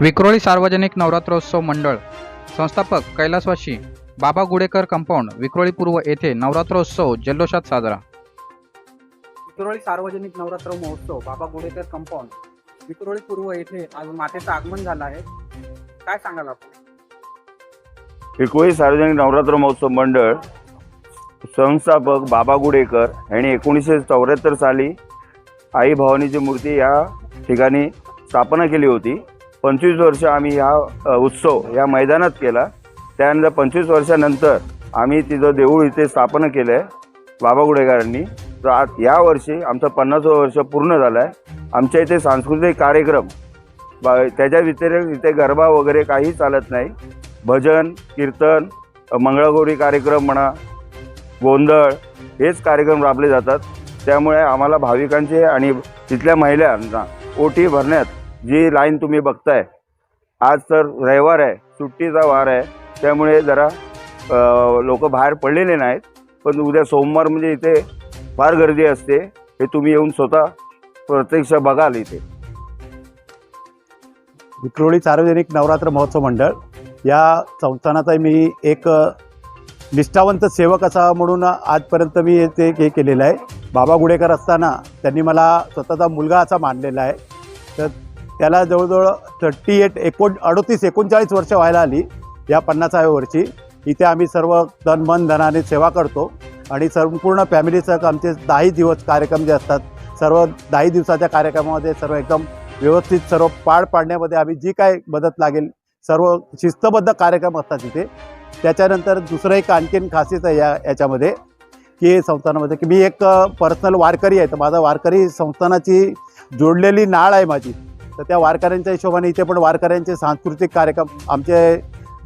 विक्रोळी सार्वजनिक नवरात्रोत्सव मंडळ. संस्थापक कैलासवासी बाबा गुडेकर कंपाऊंड विक्रोळी पूर्व येथे नवरात्रोत्सव जल्लोषात साजरा. विक्रोळी सार्वजनिक नवरात्र महोत्सव बाबा गुडेकर कंपाऊंड विक्रोळी पूर्व येथे आज मातेचं आगमन झालं आहे. काय सांगाल आपण? विकोळी सार्वजनिक नवरात्र महोत्सव मंडळ संस्थापक बाबा गुडेकर यांनी एकोणीसशे चौऱ्याहत्तर साली आई भवानीची मूर्ती या ठिकाणी स्थापना केली होती. पंचवीस वर्ष आम्ही हा उत्सव या मैदानात केला. त्यानंतर पंचवीस वर्षानंतर आम्ही तिथं देऊळ इथे स्थापन केलं आहे बाबा गुडेकरांनी तर आज यावर्षी आमचं पन्नासवं वर्ष पूर्ण झालं आहे आमच्या इथे सांस्कृतिक कार्यक्रम बा- त्याच्या व्यतिरिक्त इथे गरबा वगैरे काही चालत नाही. भजन कीर्तन मंगळागौरी कार्यक्रम म्हणा गोंधळ हेच कार्यक्रम राबले जातात. त्यामुळे आम्हाला भाविकांचे आणि तिथल्या महिलांना ओटी भरण्यात जी लाईन तुम्ही बघताय आज तर रविवार आहे सुट्टीचा वार आहे त्यामुळे जरा लोक बाहेर पडलेले नाहीत पण उद्या सोमवार म्हणजे इथे फार गर्दी असते हे तुम्ही येऊन स्वतः प्रत्यक्ष बघाल इथे. विक्रोळी सार्वजनिक नवरात्र महोत्सव मंडळ या संस्थानाचा मी एक निष्ठावंत सेवक असा म्हणून आजपर्यंत मी ते हे केलेलं आहे. बाबा गुडेकर असताना त्यांनी मला स्वतःचा मुलगा असा मानलेला आहे. तर त्याला जवळजवळ थर्टी एट एकोण अडोतीस एकोणचाळीस वर्ष व्हायला आली या पन्नासाव्या वर्षी इथे आम्ही सर्व तन मन धनाने सेवा करतो. आणि संपूर्ण फॅमिलीचं आमचे दहाही दिवस कार्यक्रम जे असतात सर्व दहाही दिवसाच्या कार्यक्रमामध्ये सर्व एकदम व्यवस्थित सर्व पार पाडण्यामध्ये आम्ही जी काय मदत लागेल सर्व शिस्तबद्ध कार्यक्रम असतात तिथे त्याच्यानंतर दुसरं एक आणखीन खासियत आहे या याच्यामध्ये की संस्थानामध्ये की मी एक पर्सनल वारकरी आहे. तर माझा वारकरी संस्थानाची जोडलेली नाळ आहे माझी. तर त्या वारकऱ्यांच्या हिशोबाने इथे पण वारकऱ्यांचे सांस्कृतिक कार्यक्रम आमचे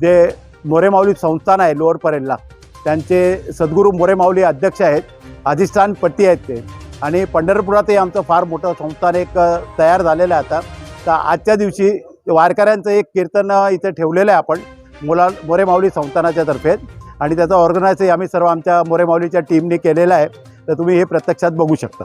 जे मोरेमाऊली संस्थान आहे लोअर परेलला त्यांचे सद्गुरू मोरेमाऊली अध्यक्ष आहेत अधिष्ठान पट्टी आहेत ते. आणि पंढरपुरातही आमचं फार मोठं संस्थान एक तयार झालेलं आहे आता. तर आजच्या दिवशी वारकऱ्यांचं एक कीर्तन इथे ठेवलेलं आहे आपण मुला मोरेमाऊली संस्थानाच्या तर्फे. आणि त्याचं ऑर्गनाईजही आम्ही सर्व आमच्या मोरेमाऊलीच्या टीमने केलेलं आहे. तर तुम्ही हे प्रत्यक्षात बघू शकता.